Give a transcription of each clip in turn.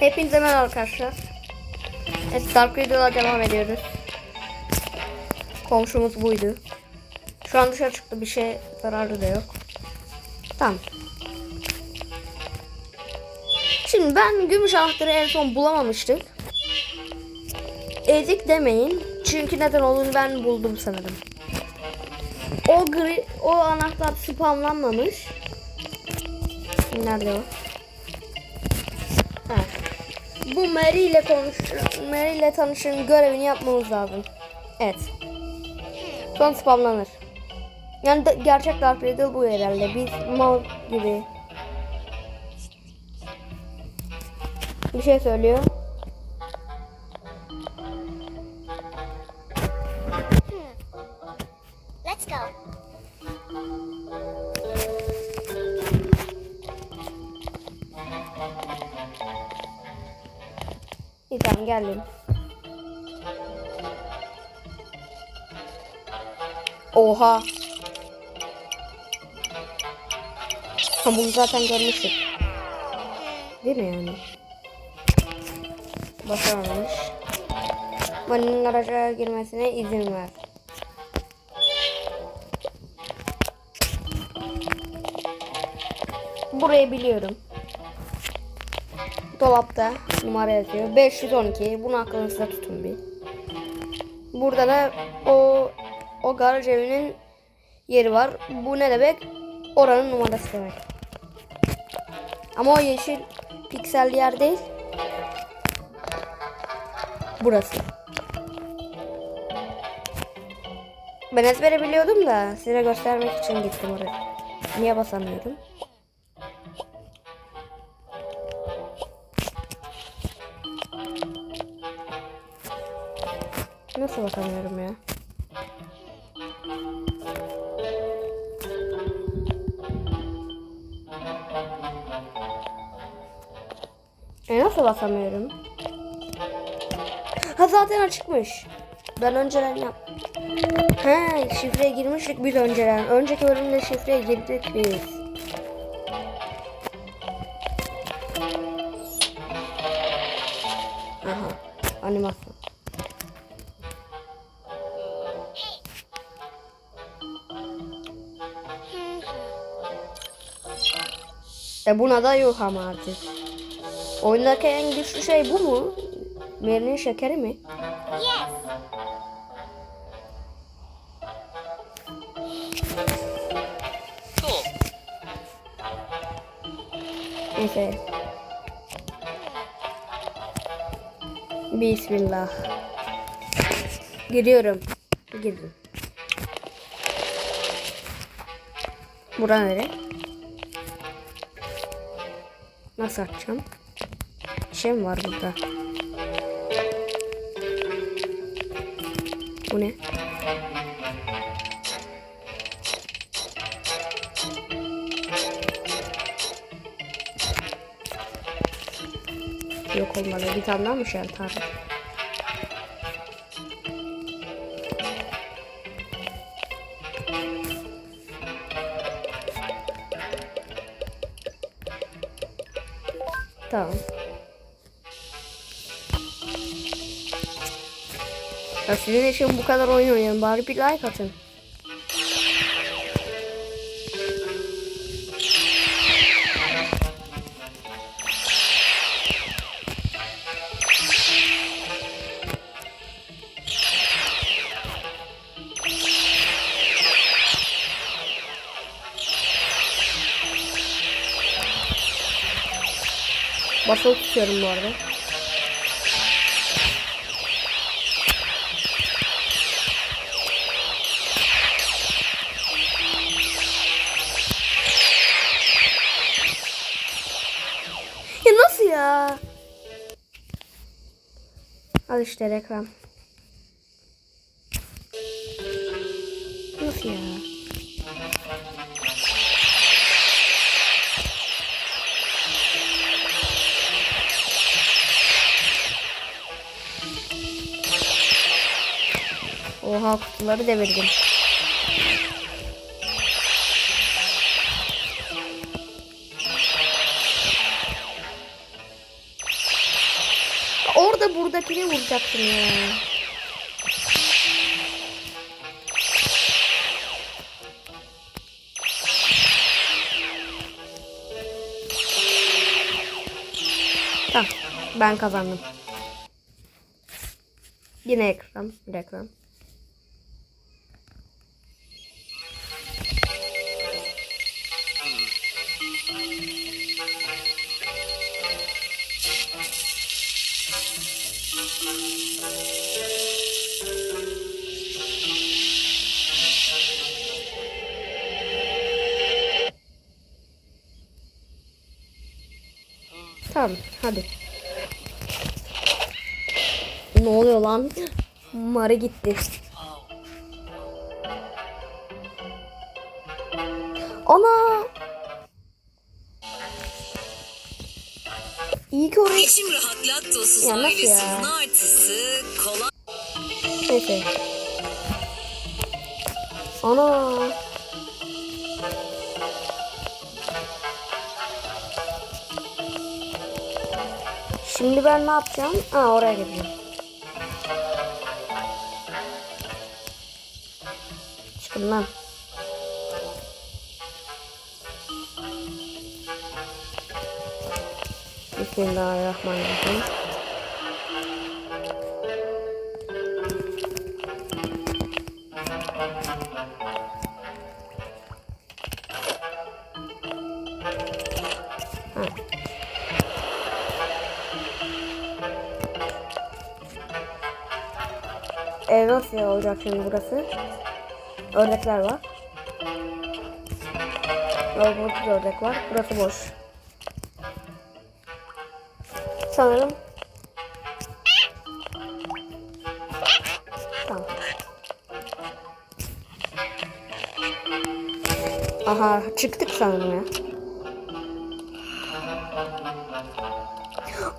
Hepinize merhaba arkadaşlar. Evet Dark Radio'la devam ediyoruz. Komşumuz buydu. Şu an dışarı çıktı bir şey zararlı da yok. Tamam. Şimdi ben gümüş anahtarı en son bulamamıştık. Ezik demeyin. Çünkü neden olduğunu ben buldum sanırım. O gri, o anahtar spamlanmamış. Nerede o? Ha. Bu Mary ile konuş, Mary ile tanışın görevini yapmamız lazım. Evet. Son spamlanır. Yani de, gerçek Dark Riddle bu herhalde. Biz mal gibi. Bir şey söylüyor. Geldim. Oha. Ha bunu zaten görmüştük. Değil mi yani? Başaramamış. Mani'nin araca girmesine izin ver. Burayı biliyorum. Dolapta numara yazıyor. 512. Bunu aklınızda tutun bir. Burada da o o garaj evinin yeri var. Bu ne demek? Oranın numarası demek. Ama o yeşil pikselli yer değil. Burası. Ben ezbere biliyordum da size göstermek için gittim oraya. Niye basamıyorum? Nasıl bakamıyorum ya? E nasıl basamıyorum? Ha zaten açıkmış. Ben önceden yap. He şifreye girmiştik biz önceden. Önceki bölümde şifreye girdik biz. E buna da yok ama artık. Oyundaki en güçlü şey bu mu? Mary'nin şekeri mi? Yes. Cool. Neyse. Bismillah. Giriyorum. Girdim. Bura nere? Nasıl açacağım? Bir şey mi var burada? Bu ne? Yok olmadı. Bir tane daha mı şalter? Tamam. Ya sizin için bu kadar oyun oynayalım. Bari bir like atın. Basılı tutuyorum bu arada. Ya nasıl ya? Al işte reklam. Oha kutuları devirdim. orada buradakini vuracaksın ya. Tamam. Ben kazandım. Yine ekran. Bir ekran. Tamam hadi. Ne oluyor lan? Mari gitti. Ana! İyi ki orayı... Eşim rahat laktozsuz Ya ailesinin artısı kolay Neyse. Ana! Şimdi ben ne yapacağım? Aa oraya gideceğim. Çıkın lan. Bismillahirrahmanirrahim. Nasıl olacak şimdi burası? Ördekler var. Burada da ördek var. Burası boş. Sanırım. Tamam. Aha çıktık sanırım ya.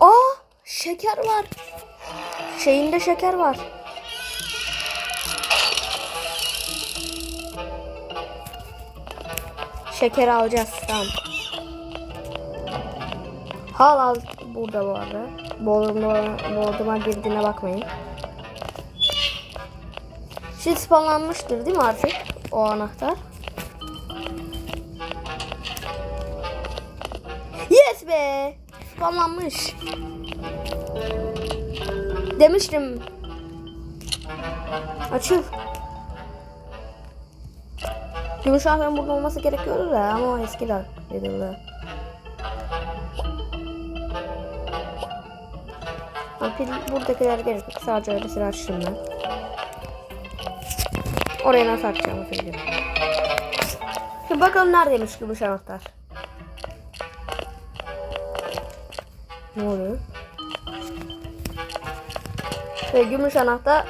Aa şeker var. Şeyinde şeker var. Şeker alacağız tamam. Hal al burada bu arada. Bodrum'a, bodruma girdiğine bakmayın. Şimdi spawnlanmıştır değil mi artık o anahtar? Yes be! Spamlanmış. Demiştim. Açıl. Gümüş ahmet burada olması gerekiyordu da ama o eski verildi. Ha, pil buradakiler gerek yok. Sadece öylesine açtım ben. Oraya nasıl açacağımı söyleyeyim. Şimdi bakalım neredeymiş gümüş anahtar. Ne oluyor? Ve gümüş anahtar.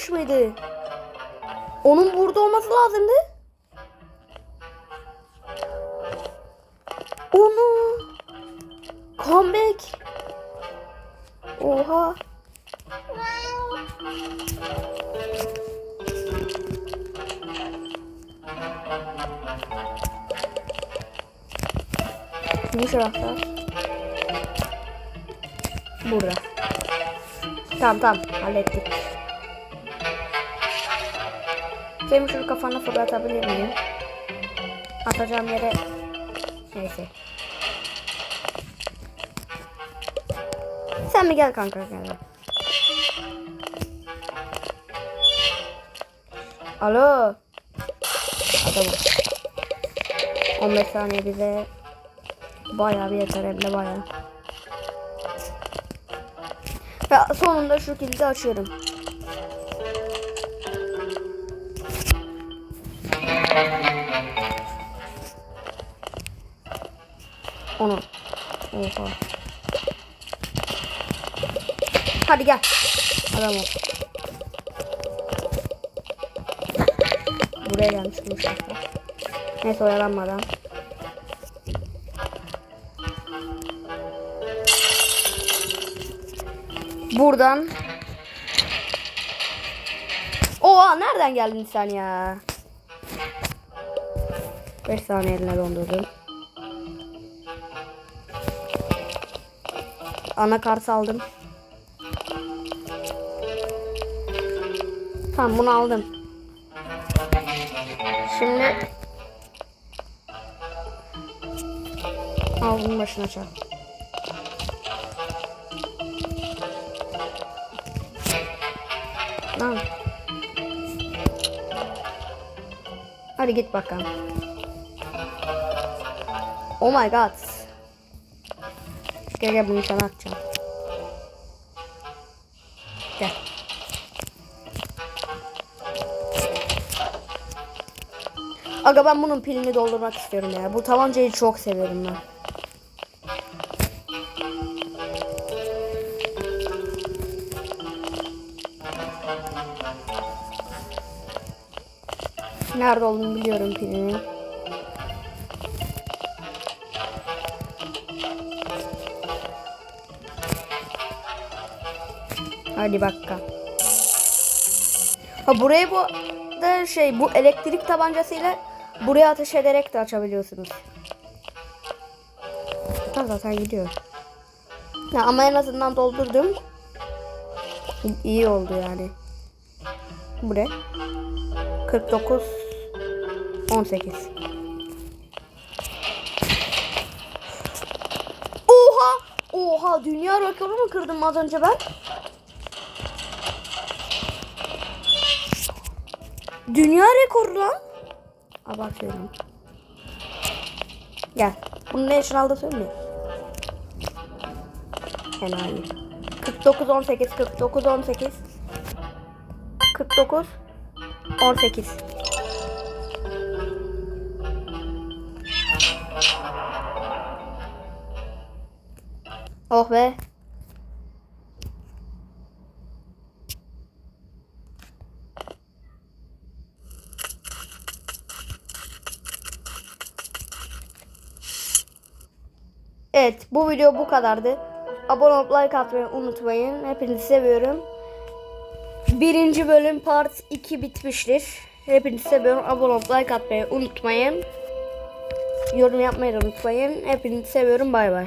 Kaldırılmamış mıydı? Onun burada olması lazımdı. Onu comeback. Oha. Bu tarafta. Burada. Tamam tamam hallettik. Senin şunu kafana fırlatabilir miyim? Atacağım yere... Neyse. Sen mi gel kanka gel. Alo. Adamım. 15 saniye bize bayağı bir yeter hem de bayağı. Ve sonunda şu kilidi açıyorum. Onu. Oha. Hadi gel. Adam ol. buraya gelmiş Mustafa. Neyse oyalanmadan. Buradan. Oha nereden geldin sen ya? 5 saniye eline dondurdum. Anakart aldım. Tamam bunu aldım. Şimdi Al başına çal. Tamam. Hadi git bakalım. Oh my god. Gel gel bunu sana atacağım. Gel. Aga ben bunun pilini doldurmak istiyorum ya. Bu tabancayı çok seviyorum ben. Nerede olduğunu biliyorum pilinin. Hadi bakalım. Ha burayı bu da şey bu elektrik tabancasıyla buraya ateş ederek de açabiliyorsunuz. Ha, zaten gidiyor. Ya ama en azından doldurdum. İyi oldu yani. Bu ne? 49 18 Oha! Oha dünya rekoru mu kırdım az önce ben? Dünya rekoru lan. Abartıyorum. Gel. Bunu ne için aldı söyleyeyim. Enayi. 49 18 49 18 49 18 Oh be. Evet bu video bu kadardı. Abone olup like atmayı unutmayın. Hepinizi seviyorum. Birinci bölüm part 2 bitmiştir. Hepinizi seviyorum. Abone olup like atmayı unutmayın. Yorum yapmayı unutmayın. Hepinizi seviyorum. Bay bay.